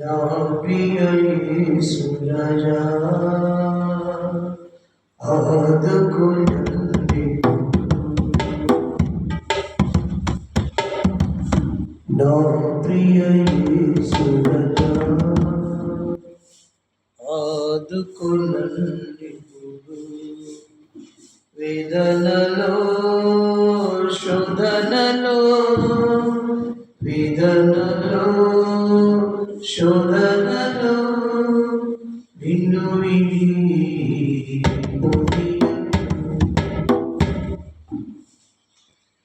నిన్ను విడి పోనీయకు పోనీయకు నా ప్రియ యేసురాజా ఆదుకొనండి నా ప్రియ యేసురాజా ఆదుకొనండి వేదనలో శోధనలో వేదనలో সোনা গেল ভিন্ন বিধি